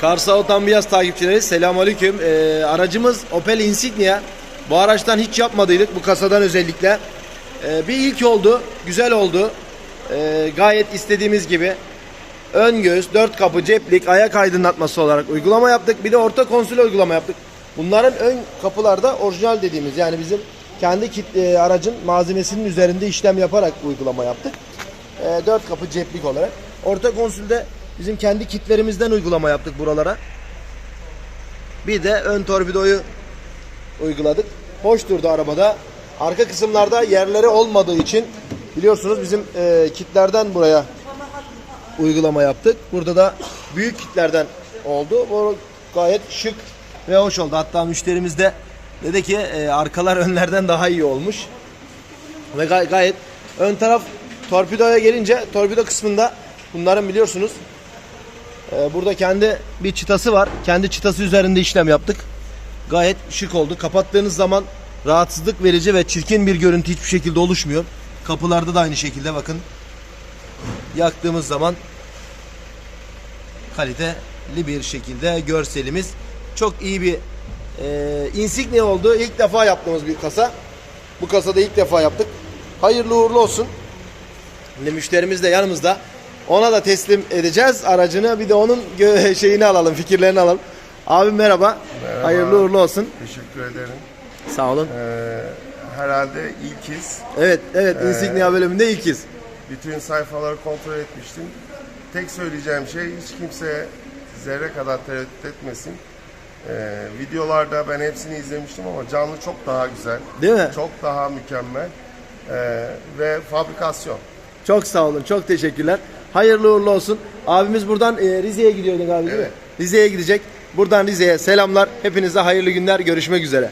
Kars Automobilyas takipçileri selamünaleyküm. Ee, aracımız Opel Insignia. Bu araçtan hiç yapmadıydık bu kasadan özellikle. Ee, bir ilk oldu, güzel oldu. Ee, gayet istediğimiz gibi. Ön göz, dört kapı, ceplik, ayak aydınlatması olarak uygulama yaptık. Bir de orta konsol uygulama yaptık. Bunların ön kapılarda orijinal dediğimiz yani bizim kendi kit, e, aracın malzemesinin üzerinde işlem yaparak uygulama yaptık. E, dört kapı ceplik olarak. Orta konsolde bizim kendi kitlerimizden uygulama yaptık buralara. Bir de ön torpidoyu uyguladık. Hoş durdu arabada. Arka kısımlarda yerleri olmadığı için biliyorsunuz bizim e, kitlerden buraya uygulama yaptık. Burada da büyük kitlerden oldu. Bu gayet şık ve hoş oldu. Hatta müşterimiz de dedi ki e, arkalar önlerden daha iyi olmuş. Ve gay- gayet ön taraf torpidoya gelince torpido kısmında bunların biliyorsunuz burada kendi bir çıtası var. Kendi çıtası üzerinde işlem yaptık. Gayet şık oldu. Kapattığınız zaman rahatsızlık verici ve çirkin bir görüntü hiçbir şekilde oluşmuyor. Kapılarda da aynı şekilde bakın. Yaktığımız zaman kaliteli bir şekilde görselimiz çok iyi bir e, insignia oldu. İlk defa yaptığımız bir kasa. Bu kasada ilk defa yaptık. Hayırlı uğurlu olsun. Şimdi müşterimiz de yanımızda. Ona da teslim edeceğiz aracını. Bir de onun şeyini alalım, fikirlerini alalım. Abim merhaba. Merhaba. Hayırlı uğurlu olsun. Teşekkür ederim. Sağ olun. Ee, herhalde ilkiz. Evet, evet Insignia bölümünde ilkiz. Bütün sayfaları kontrol etmiştim. Tek söyleyeceğim şey hiç kimse zerre kadar tereddüt etmesin. Ee, videolarda ben hepsini izlemiştim ama canlı çok daha güzel. Değil mi? Çok daha mükemmel. Ee, ve fabrikasyon. Çok sağ olun. Çok teşekkürler. Hayırlı uğurlu olsun. Abimiz buradan e, Rize'ye gidiyordun abi değil mi? Evet. Rize'ye gidecek. Buradan Rize'ye selamlar. Hepinize hayırlı günler. Görüşmek üzere.